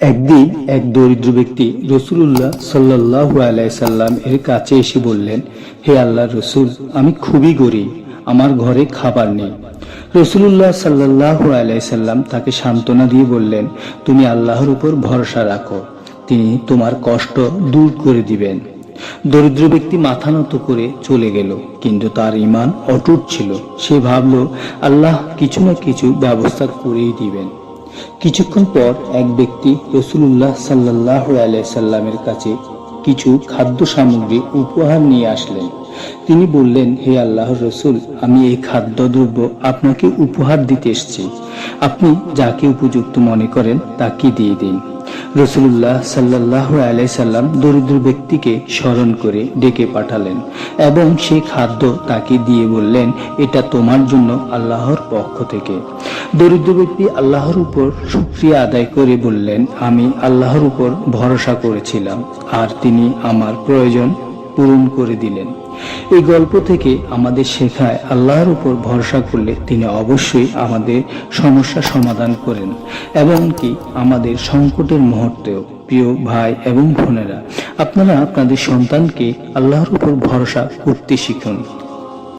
একদিন এক দরিদ্র ব্যক্তি রসুল্লাহ সাল্লাহ আলাইসাল্লাম এর কাছে এসে বললেন, হে আল্লাহ রসুল, আমি খুবই গরিব, আমার ঘরে খাবার নেই। রসুল্লাহ সাল্লাহ আলাইসাল্লাম তাকে সান্ত্বনা দিয়ে বললেন, তুমি আল্লাহর উপর ভরসা রাখো, তিনি তোমার কষ্ট দূর করে দিবেন। দরিদ্র ব্যক্তি মাথা নত করে চলে গেল, কিন্তু তার ইমান অটুট ছিল। সে ভাবল, আল্লাহ কিছু না কিছু ব্যবস্থা করেই দিবেন। কিছুক্ষণ পর এক ব্যক্তি রসুল্লাহ সাল্লাহ সাল্লামের কাছে কিছু খাদ্য সামগ্রী উপহার নিয়ে আসলেন। তিনি বললেন, হে আল্লাহ রসুল, আমি এই খাদ্যদ্রব্য আপনাকে উপহার দিতে এসেছি। আপনি যাকে উপযুক্ত মনে করেন তাকে দিয়ে দিন। রসুল্লাহ সাল্লাহ সাল্লাম দরিদ্র ব্যক্তিকে স্মরণ করে ডেকে পাঠালেন এবং সে খাদ্য তাকে দিয়ে বললেন, এটা তোমার জন্য আল্লাহর পক্ষ থেকে। দরিদ্র ব্যক্তি আল্লাহর উপর সুক্রিয়া আদায় করে বললেন, আমি আল্লাহর উপর ভরসা করেছিলাম আর তিনি আমার প্রয়োজন পূরণ করে দিলেন। এই গল্প থেকে আমাদের শেখায় আল্লাহর উপর ভরসা করলে তিনি অবশ্যই আমাদের সমস্যা সমাধান করেন, এমনকি আমাদের সংকটের মুহূর্তেও। প্রিয় ভাই এবং বোনেরা, আপনারা আপনাদের সন্তানকে আল্লাহর উপর ভরসা করতে শিখুন।